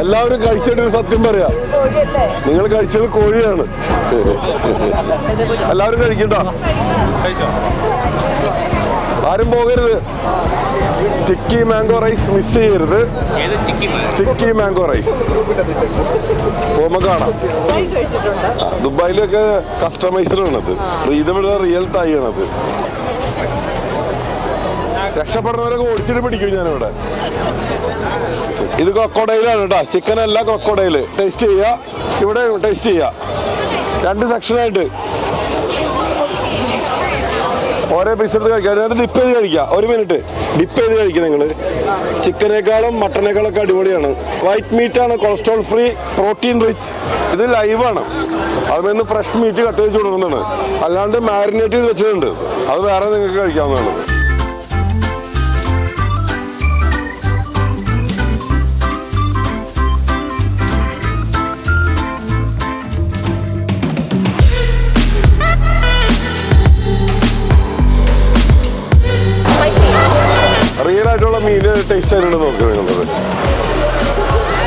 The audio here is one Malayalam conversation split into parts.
എല്ലാവരും കഴിച്ചിട്ട് സത്യം പറയാ. നിങ്ങൾ കഴിച്ചത് കോഴിയാണ്. എല്ലാവരും കഴിക്കട്ടോ. ആരും പോകരുത്. സ്റ്റിക്കി മാംഗോ റൈസ് മിസ് ചെയ്യരുത്. സ്റ്റിക്കി മാംഗോ റൈസ് കാണാം. ദുബായിലൊക്കെ കസ്റ്റമൈസ്ഡ് ആണത്. ഇതിവിടെ റിയൽ തായി ആണത്. രക്ഷപ്പെടുന്നവരൊക്കെ ഓടിച്ചിട്ട് പിടിക്കും ഞാനിവിടെ. ഇത് കൊക്കോടയിലാണ് കേട്ടോ. ചിക്കൻ അല്ല കൊക്കോടയിൽ ടേസ്റ്റ് ചെയ്യുക ഇവിടെ ടേസ്റ്റ് ചെയ്യുക രണ്ട് സെക്ഷനായിട്ട് ഓരോ പീസ് എടുത്ത് കഴിക്കാം. അതിനകത്ത് ഡിപ്പ് ചെയ്ത് കഴിക്കാം. ഒരു മിനിറ്റ് ഡിപ്പ് ചെയ്ത് കഴിക്കുക നിങ്ങൾ ചിക്കനേക്കാളും മട്ടനേക്കാളും ഒക്കെ അടിപൊളിയാണ്. വൈറ്റ് മീറ്റ് ആണ് കൊളസ്ട്രോൾ ഫ്രീ പ്രോട്ടീൻ റിച്ച് ഇത് ലൈവാണ് അതിൽ ഫ്രഷ് മീറ്റ് കട്ട് ചെയ്ത് ചൂടുന്നതാണ്. അല്ലാണ്ട് മാരിനേറ്റ് ചെയ്ത് വെച്ചിട്ടുണ്ട് അത് വേറെ നിങ്ങൾക്ക് കഴിക്കാവുന്നതാണ്. മീൻ ടേസ്റ്റ് ആയിട്ട് നോക്കുക നിങ്ങളത്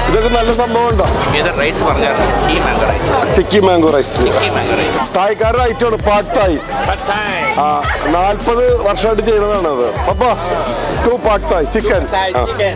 ഇതൊക്കെ നല്ല സംഭവം ഉണ്ടോ rice sticky mango rice sticky mango rice തായ്ക്കാരുടെ ഐറ്റമാണ് പാട്ട് തായ് ആ നാൽപ്പത് വർഷമായിട്ട് ചെയ്യുന്നതാണ് അത്. അപ്പൊ ടു പാട്ട് തായ് ചിക്കൻ ഓക്കെ